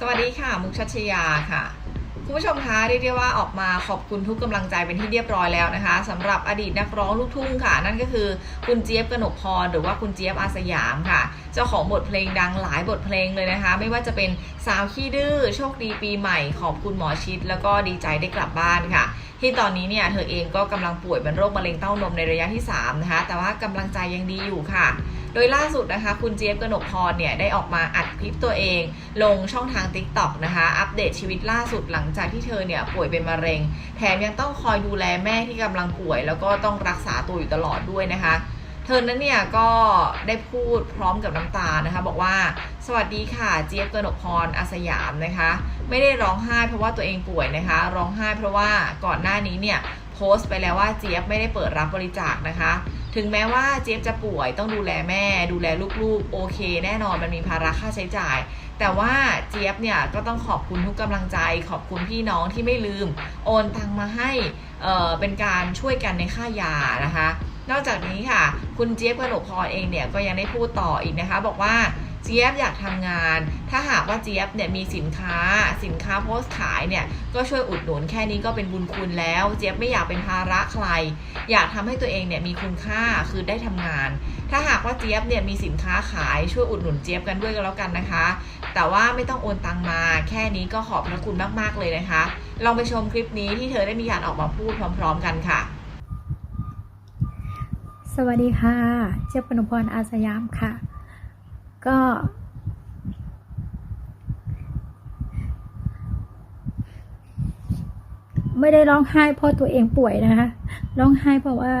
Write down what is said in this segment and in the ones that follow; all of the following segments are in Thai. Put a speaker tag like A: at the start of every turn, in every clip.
A: สวัสดีค่ะ มุกชัชยาค่ะ คุณผู้ชมคะเรียกได้ว่าออกมาขอบคุณทุกกำลังใจเป็นที่เรียบร้อยแล้วนะคะสำหรับอดีตนักร้องลูกทุ่งค่ะ นั่นก็คือคุณเจี๊ยบกนกพรหรือว่าคุณเจี๊ยบอาสยามค่ะ เจ้าของบทเพลงดังหลายบทเพลงเลยนะคะ ไม่ว่าจะเป็นสาวขี้ดื้อโชคดีปีใหม่ขอบคุณหมอชิด แล้วก็ดีใจได้กลับบ้านค่ะ ที่ตอนนี้เนี่ยเธอเองก็กำลังป่วยเป็นโรคมะเร็งเต้านมในระยะที่ 3 นะคะ แต่ว่ากำลังใจยังดีอยู่ค่ะโดยล่าสุดนะคะ คุณเจี๊ยบกนกพรเนี่ย ได้ออกมาอัดคลิปตัวเอง ลงช่องทาง t ิ k t o k นะคะ อัปเดตชีวิตล่าสุดหลังจากที่เธอเนี่ยป่วยเป็นมะเร็ง แถมยังต้องคอยดูแลแม่ที่กำลังป่วย แล้วก็ต้องรักษาตัวอยู่ตลอดด้วยนะคะ เธอนั้นเนี่ยก็ได้พูดพร้อมกับน้ำตานะคะ บอกว่าสวัสดีค่ะเจี๊ยบกนกพรอาสยามนะคะ ไม่ได้ร้องไห้เพราะว่าตัวเองป่วยนะคะ ร้องไห้เพราะว่าก่อนหน้านี้เนี่ย โพสต์ไปแล้วว่าเจี๊ยบไม่ได้เปิดรับบริจาคนะคะ ถึงแม้ว่าเจี๊ยบจะป่วยต้องดูแลแม่ ดูแลลูกๆ โอเค แน่นอนมันมีภาระค่าใช้จ่าย แต่ว่าเจี๊ยบเนี่ยก็ต้องขอบคุณทุกกำลังใจ ขอบคุณพี่น้องที่ไม่ลืม โอนตังมาให้เเป็นการช่วยกันในค่ายานะคะ นอกจากนี้ค่ะ คุณเจี๊ยบกนกพรเองเนี่ยก็ยังได้พูดต่ออีกนะคะ บอกว่า เจี๊ยบอยากทำงาน ถ้าหากว่าเจี๊ยบเนี่ยมีสินค้า สินค้าโพสต์ขายเนี่ยก็ช่วยอุดหนุนแค่นี้ก็เป็นบุญคุณแล้ว เจี๊ยบไม่อยากเป็นภาระใคร อยากทำให้ตัวเองเนี่ยมีคุณค่าคือได้ทำงาน ถ้าหากว่าเจี๊ยบเนี่ยมีสินค้าขายช่วยอุดหนุนเจี๊ยบกันด้วยก็แล้วกันนะคะ แต่ว่าไม่ต้องโอนตังมา แค่นี้ก็ขอบพระคุณมากๆเลยนะคะ ลองไปชมคลิปนี้ที่เธอได้มีการออกมาพูดพร้อม ๆ กันค่ะ
B: สวัสดีค่ะ เจี๊ยบปนุพรอาสยามค่ะ ก็ ไม่ได้ร้องไห้เพราะตัวเองป่วยนะคะ ร้องไห้เพราะว่า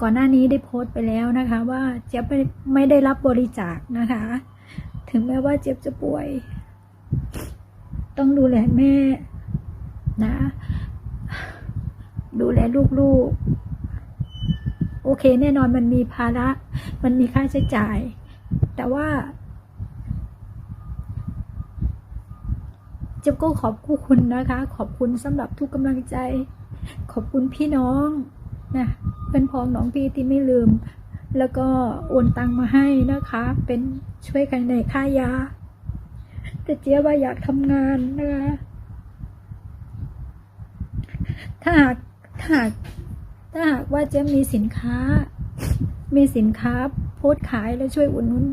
B: ก่อนหน้านี้ได้โพสต์ไปแล้วนะคะ ว่าเจี๊ยบไม่ไม่ได้รับบริจาคนะคะ ถึงแม้ว่าเจี๊ยบจะป่วย ต้องดูแลแม่นะ ดูแลลูกๆโอเคแน่นอนมันมีภาระ มันมีค่าใช้จ่าย แต่ว่าเจ๊ยบก็ขอบคุณนะคะ ขอบคุณสำหรับทุกกำลังใจ ขอบคุณพี่น้องนะเป็นพ้องน้องพี่ที่ไม่ลืม แล้วก็โอนตังมาให้นะคะ เป็นช่วยกันในค่ายา แต่เจ๊ยบว่าอยากทำงานนะคะ ถ้าหากถ้าหากถ้าหากว่าเจะมีสินค้า มีสินค้าโพสต์ขายแล้วช่วยอุดหนุน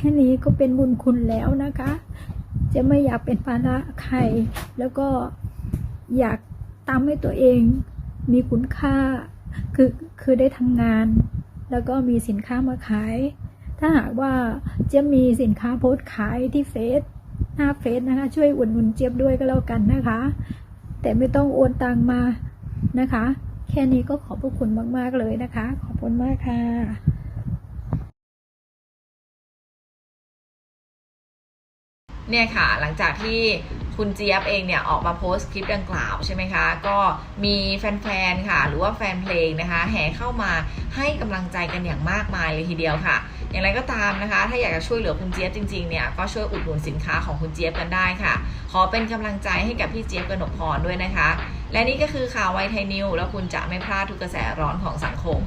B: ค่นี้ก็เป็นบุญคุณแล้วนะคะ จะไม่อยากเป็นภาระใคร แล้วก็อยากตามให้ตัวเองมีคุณค่า คือคือได้ทำงาน แล้วก็มีสินค้ามาขาย ถ้าหากว่าเจะมีสินค้าโพสต์ขายที่เฟซหน้าเฟซนะคะ ช่วยอุดหนุนเจี๊ยบด้วยก็แล้วกันนะคะ แต่ไม่ต้องโอนตังมานะคะ แค่นี้ก็ขอบพระคุณมาก ๆ เลยนะคะ ขอบคุณมากค่ะ
A: เนี่ยค่ะ หลังจากที่คุณเจี๊ยบเองเนี่ยออกมาโพสต์คลิปดังกล่าวใช่ไหมคะ ก็มีแฟนๆ ค่ะ หรือว่าแฟนเพลงนะคะแห่เข้ามาให้กำลังใจกันอย่างมากมายเลยทีเดียวค่ะ อย่างไรก็ตามนะคะ ถ้าอยากจะช่วยเหลือคุณเจี๊ยบจริงๆ เนี่ยก็ช่วยอุดหนุนสินค้าของคุณเจี๊ยบกันได้ค่ะ ขอเป็นกำลังใจให้กับพี่เจี๊ยบกนกพรด้วยนะคะ และนี่ก็คือข่าวไวไทยนิวแล้วคุณจะไม่พลาดทุกกระแสร้อนของสังคม